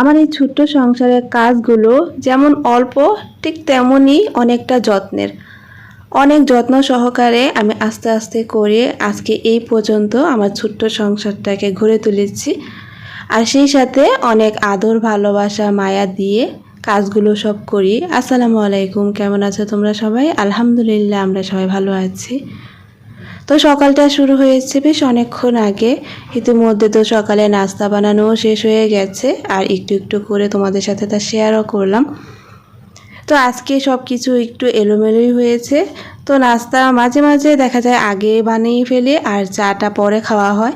আমার এই ছোট্ট সংসারের কাজগুলো যেমন অল্প, ঠিক তেমনই অনেকটা যত্নের। অনেক যত্ন সহকারে আমি আস্তে আস্তে করে আজকে এই পর্যন্ত আমার ছোট্ট সংসারটাকে ঘুরে তুলেছি। আর সেই সাথে অনেক আদর, ভালোবাসা, মায়া দিয়ে কাজগুলো সব করি। আসসালামু আলাইকুম, কেমন আছো তোমরা সবাই? আলহামদুলিল্লাহ, আমরা সবাই ভালো আছি। তো সকালটা শুরু হয়েছে বেশ অনেকক্ষণ আগে। ইতিমধ্যে তো সকালে নাস্তা বানানোও শেষ হয়ে গেছে আর একটু একটু করে তোমাদের সাথে তা শেয়ারও করলাম। তো আজকে সব কিছু একটু এলোমেলোই হয়েছে। তো নাস্তা মাঝে মাঝে দেখা যায় আগে বানিয়ে ফেলি আর চাটা পরে খাওয়া হয়।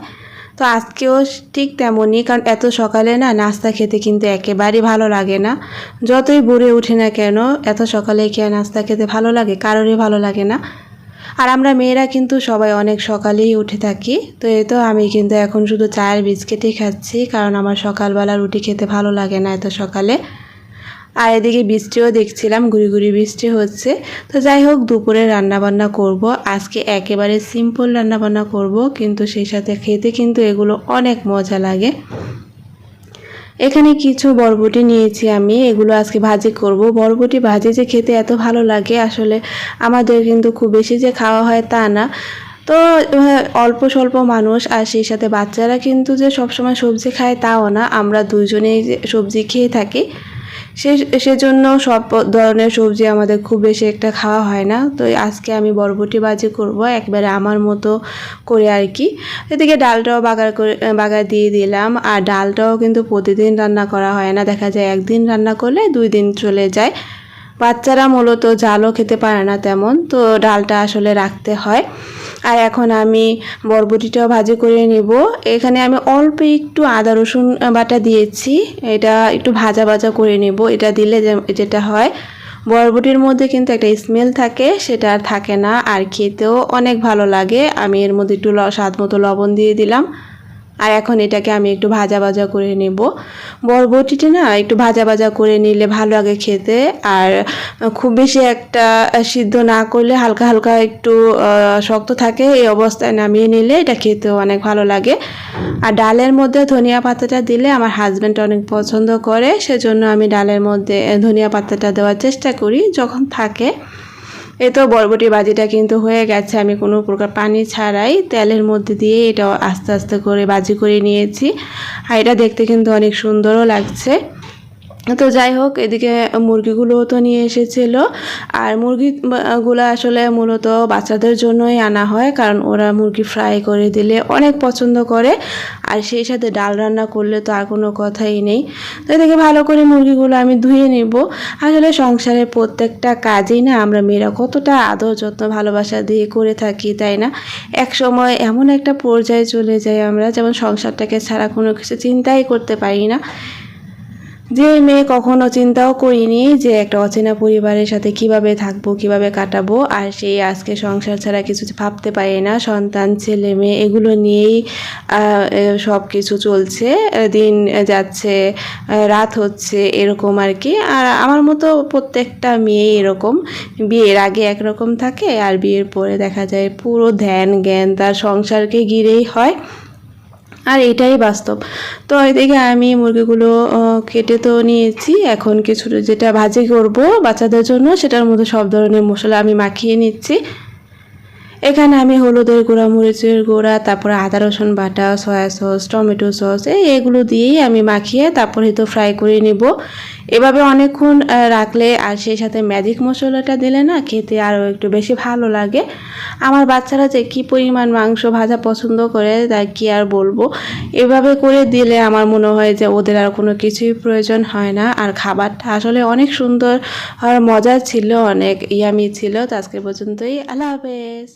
তো আজকেও ঠিক তেমনই কারণ এত সকালে না নাস্তা খেতে কিন্তু একেবারেই ভালো লাগে না। যতই বুড়ে উঠি না কেন এত সকালে কে নাস্তা খেতে ভালো লাগে? কারোরই ভালো লাগে না। আর আমরা মেয়েরা কিন্তু সবাই অনেক সকালেই উঠে থাকি। তো এই তো আমি কিন্তু এখন শুধু চায়ের বিস্কিটই খাচ্ছি, কারণ আমার সকালবেলা রুটি খেতে ভালো লাগে না এত সকালে। আর এদিকে বৃষ্টিও দেখছিলাম ঘুরি ঘুরি বৃষ্টি হচ্ছে। তো যাই হোক, দুপুরে রান্নাবান্না করব। আজকে একেবারে সিম্পল রান্নাবান্না করব, কিন্তু সেই সাথে খেতে কিন্তু এগুলো অনেক মজা লাগে। এখানে কিছু বরবটি নিয়েছি আমি, এগুলো আজকে ভাজি করব। বরবটি ভাজি যে খেতে এত ভালো লাগে আসলে আমাদের কিন্তু খুব বেশি যে খাওয়া হয় তা না। তো অল্প স্বল্প মানুষ আর সেই সাথে বাচ্চারা কিন্তু যে সবসময় সবজি খায় তাও না, আমরা দুজনেই সবজি খেয়ে থাকি। সে সেজন্য সব ধরনের সবজি আমাদের খুব বেশি একটা খাওয়া হয় না। তো আজকে আমি বরবটি ভাজি করব, একবারে আমার মতো করে আর কি। এদিকে ডালটাও বাগার করে বাগার দিয়ে দিলাম। আর ডালটাও কিন্তু প্রতিদিন রান্না করা হয় না। দেখা যায় একদিন রান্না করলে দুই দিন চলে যায়। বাচ্চারা মূলত জালও খেতে পারে না তেমন। তো ডালটা আসলে রাখতে হয়। আর এখন আমি বরবটিটাও ভাজি করে নেব। এখানে আমি অল্প একটু আদা, রসুন বাটা দিয়েছি। এটা একটু ভাজা ভাজা করে নেব। এটা দিলে যেটা হয়, বরবটির মধ্যে কিন্তু একটা স্মেল থাকে, সেটা আর থাকে না। আর খেতেও অনেক ভালো লাগে। আমি এর মধ্যে একটু স্বাদ মতো লবণ দিয়ে দিলাম। আর এখন এটাকে আমি একটু ভাজা ভাজা করে নেব। বরবটিটা না একটু ভাজা ভাজা করে নিলে ভালো লাগে খেতে। আর খুব বেশি একটা সিদ্ধ না করলে হালকা হালকা একটু শক্ত থাকে এই অবস্থায় নামিয়ে নিলে এটা খেতেও অনেক ভালো লাগে। আর ডালের মধ্যে ধনিয়া পাতাটা দিলে আমার হাজব্যান্ড অনেক পছন্দ করে। সেজন্য আমি ডালের মধ্যে ধনিয়া পাতাটা দেওয়ার চেষ্টা করি যখন থাকে। এই তো বরবটি বাজিটা কিন্তু হয়ে গেছে। আমি কোনো প্রকার পানি ছাড়াই তেলের মধ্যে দিয়ে এটা আস্তে আস্তে করে বাজি করে নিয়েছি। আর এটা দেখতে কিন্তু অনেক সুন্দরও লাগছে। তো যাই হোক, এদিকে মুরগিগুলোও তো নিয়ে এসেছিল। আর মুরগিগুলো আসলে মূলত বাচ্চাদের জন্যই আনা হয়, কারণ ওরা মুরগি ফ্রাই করে দিলে অনেক পছন্দ করে। আর সেই সাথে ডাল রান্না করলে তো আর কোনো কথাই নেই। তো এদিকে ভালো করে মুরগিগুলো আমি ধুয়ে নেব। আসলে সংসারের প্রত্যেকটা কাজেই না আমরা মেয়েরা কতটা আদর যত্ন, ভালোবাসা দিয়ে করে থাকি, তাই না? এক সময় এমন একটা পর্যায়ে চলে যাই আমরা, যেমন সংসারটাকে ছাড়া কোনো কিছু চিন্তাই করতে পারি না। যে মেয়ে কখনো চিন্তাও করিনি যে একটা অচেনা পরিবারের সাথে কীভাবে থাকব, কীভাবে কাটাবো, আর সেই আজকে সংসার ছাড়া কিছু ভাবতে পারি না। সন্তান, ছেলে, মেয়ে, এগুলো নিয়েই সব কিছু চলছে। দিন যাচ্ছে রাত হচ্ছে, এরকম আর কি। আর আমার মতো প্রত্যেকটা মেয়ে এরকম। বিয়ের আগে একরকম থাকে, আর বিয়ের পরে দেখা যায় পুরো ধ্যান জ্ঞান তার সংসারকে ঘিরেই হয়। আর এটাই বাস্তব। তো এদিকে আমি মুরগিগুলো কেটে তো নিয়েছি। এখন কিছু যেটা ভাজি করব বাচ্চাদের জন্য, সেটার মধ্যে সব ধরনের মশলা আমি মাখিয়ে নিচ্ছি। এখানে আমি হলুদের গুঁড়া, মরিচের গুঁড়া, তারপরে আদা, রসুন বাটা, সয়া সস, টমেটো সস, এই এগুলো দিয়েই আমি মাখিয়ে তারপরে তো ফ্রাই করে নিব। এভাবে অনেকক্ষণ রাখলে আর সেই সাথে ম্যাজিক মশলাটা দিলে না খেতে আরও একটু বেশি ভালো লাগে। আমার বাচ্চারা যে কী পরিমাণ মাংস ভাজা পছন্দ করে তাই কি আর বলব? এভাবে করে দিলে আমার মনে হয় যে ওদের আর কোনো কিছুই প্রয়োজন হয় না। আর খাবারটা আসলে অনেক সুন্দর আর মজার ছিল, অনেক ইয়ামি ছিল। তো আজকে পর্যন্তই, আল্লাহ হাফেজ।